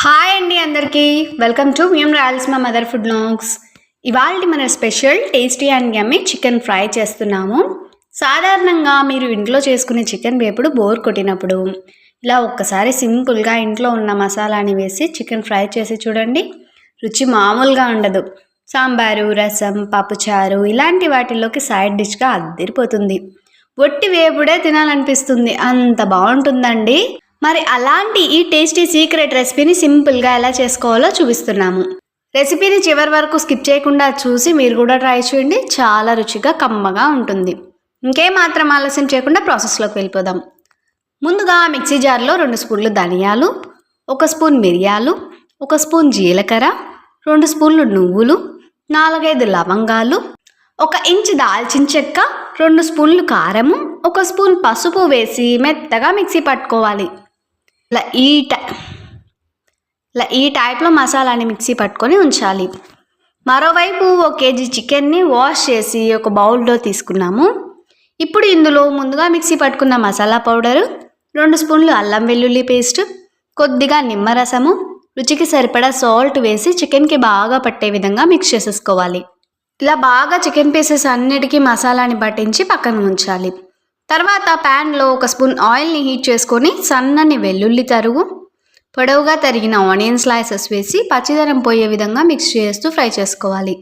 Hi అండి అందరికీ. Welcome to మేము రాయల్స్ మా మదర్ ఫుడ్ లాంగ్స్ ఇవాళ మన special tasty and yummy chicken fry చేస్తున్నాము. సాధారణంగా మీరు ఇంట్లో చేసుకునే చికెన్ వేపుడు బోర్ కొట్టినప్పుడు ఇలా ఒక్కసారి సింపుల్గా ఇంట్లో ఉన్న మసాలాని వేసి చికెన్ ఫ్రై చేసి చూడండి. రుచి మామూలుగా ఉండదు. సాంబారు రసం పప్పుచారు ఇలాంటి వాటిల్లోకి సైడ్ డిష్గా అద్దరిపోతుంది ఒట్టి వేపుడే తినాలనిపిస్తుంది. అంత బాగుంటుందండి. మరి అలాంటి ఈ టేస్టీ సీక్రెట్ రెసిపీని సింపుల్గా ఎలా చేసుకోవాలో చూపిస్తున్నాము. రెసిపీని చివరి వరకు స్కిప్ చేయకుండా చూసి మీరు కూడా ట్రై చేయండి. చాలా రుచిగా కమ్మగా ఉంటుంది. ఇంకేమాత్రం ఆలస్యం చేయకుండా ప్రాసెస్లోకి వెళ్ళిపోదాం. ముందుగా మిక్సీ జార్లో రెండు స్పూన్లు ధనియాలు ఒక స్పూన్ మిరియాలు ఒక స్పూన్ జీలకర్ర రెండు స్పూన్లు నువ్వులు నాలుగైదు లవంగాలు ఒక ఇంచు దాల్చిన చెక్క రెండు స్పూన్లు కారము ఒక స్పూన్ పసుపు వేసి మెత్తగా మిక్సీ పట్టుకోవాలి. ఇలా ఈ టై ఇలా ఈ టైప్లో మసాలాని మిక్సీ పట్టుకొని ఉంచాలి. మరోవైపు ఒక కేజీ చికెన్ని వాష్ చేసి ఒక బౌల్లో తీసుకున్నాము. ఇప్పుడు ఇందులో ముందుగా మిక్సీ పట్టుకున్న మసాలా పౌడరు రెండు స్పూన్లు అల్లం వెల్లుల్లి పేస్ట్ కొద్దిగా నిమ్మరసము రుచికి సరిపడా సాల్ట్ వేసి చికెన్కి బాగా పట్టే విధంగా మిక్స్ చేసేసుకోవాలి. ఇలా బాగా చికెన్ పీసెస్ అన్నిటికీ మసాలాని పట్టించి పక్కన ఉంచాలి. తర్వాత ప్యాన్లో ఒక స్పూన్ ఆయిల్ని హీట్ చేసుకొని సన్నని వెల్లుల్లి తరుగు పొడవుగా తరిగిన ఆనియన్ స్లైసెస్ వేసి పచ్చిదనం పోయే విధంగా మిక్స్ చేస్తూ ఫ్రై చేసుకోవాలి.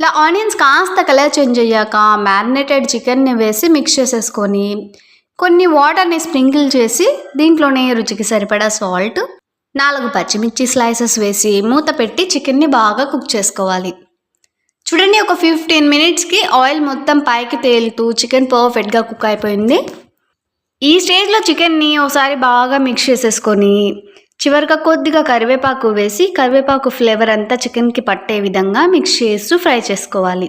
ఇలా ఆనియన్స్ కాస్త కలర్ చేంజ్ అయ్యాక మ్యారినేటెడ్ చికెన్ని వేసి మిక్స్ చేసేసుకొని కొన్ని వాటర్ని స్ప్రింకిల్ చేసి దీంట్లోనే రుచికి సరిపడా సాల్ట్ నాలుగు పచ్చిమిర్చి స్లైసెస్ వేసి మూత పెట్టి చికెన్ని బాగా కుక్ చేసుకోవాలి. చూడండి ఒక ఫిఫ్టీన్ మినిట్స్కి ఆయిల్ మొత్తం పైకి తేలుతూ చికెన్ పర్ఫెక్ట్గా కుక్ అయిపోయింది. ఈ స్టేజ్లో చికెన్ని ఒకసారి బాగా మిక్స్ చేసేసుకొని చివరిగా కొద్దిగా కరివేపాకు వేసి కరివేపాకు ఫ్లేవర్ అంతా చికెన్కి పట్టే విధంగా మిక్స్ చేస్తూ ఫ్రై చేసుకోవాలి.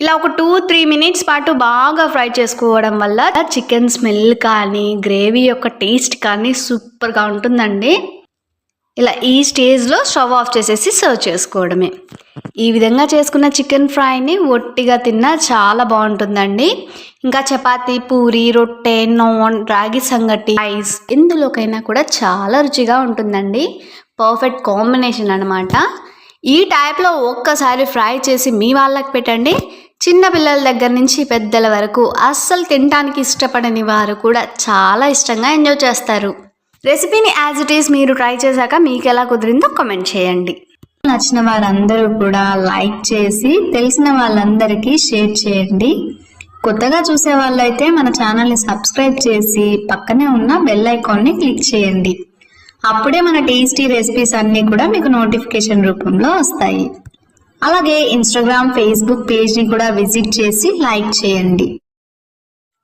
ఇలా ఒక టూ త్రీ మినిట్స్ పాటు బాగా ఫ్రై చేసుకోవడం వల్ల చికెన్ స్మెల్ కానీ గ్రేవీ యొక్క టేస్ట్ కానీ సూపర్గా ఉంటుందండి. ఇలా ఈ స్టేజ్లో స్టవ్ ఆఫ్ చేసేసి సర్వ్ చేసుకోవడమే. ఈ విధంగా చేసుకున్న చికెన్ ఫ్రైని ఒట్టిగా తిన్నా చాలా బాగుంటుందండి. ఇంకా చపాతీ పూరి రొట్టె నాన్ రాగి సంగటి రైస్ ఎందులోకైనా కూడా చాలా రుచిగా ఉంటుందండి. పర్ఫెక్ట్ కాంబినేషన్ అనమాట ఈ టైప్లో ఒక్కసారి ఫ్రై చేసి మీ వాళ్ళకి పెట్టండి. చిన్న పిల్లల దగ్గర నుంచి పెద్దల వరకు అస్సలు తినడానికి ఇష్టపడని వారు కూడా చాలా ఇష్టంగా ఎంజాయ్ చేస్తారు. రెసిపీని యాజ్ ఇట్ ఈస్ మీరు ట్రై చేశాక మీకు ఎలా కుదిరిందో కామెంట్ చేయండి. నచ్చిన వారందరూ కూడా లైక్ చేసి తెలిసిన వాళ్ళందరికీ షేర్ చేయండి. కొత్తగా చూసే వాళ్ళైతే మన ఛానల్ని సబ్స్క్రైబ్ చేసి పక్కనే ఉన్న బెల్ ఐకాన్ని క్లిక్ చేయండి. అప్పుడే మన టేస్టీ రెసిపీస్ అన్నీ కూడా మీకు నోటిఫికేషన్ రూపంలో వస్తాయి. అలాగే ఇన్స్టాగ్రామ్ ఫేస్బుక్ పేజ్ని కూడా విజిట్ చేసి లైక్ చేయండి.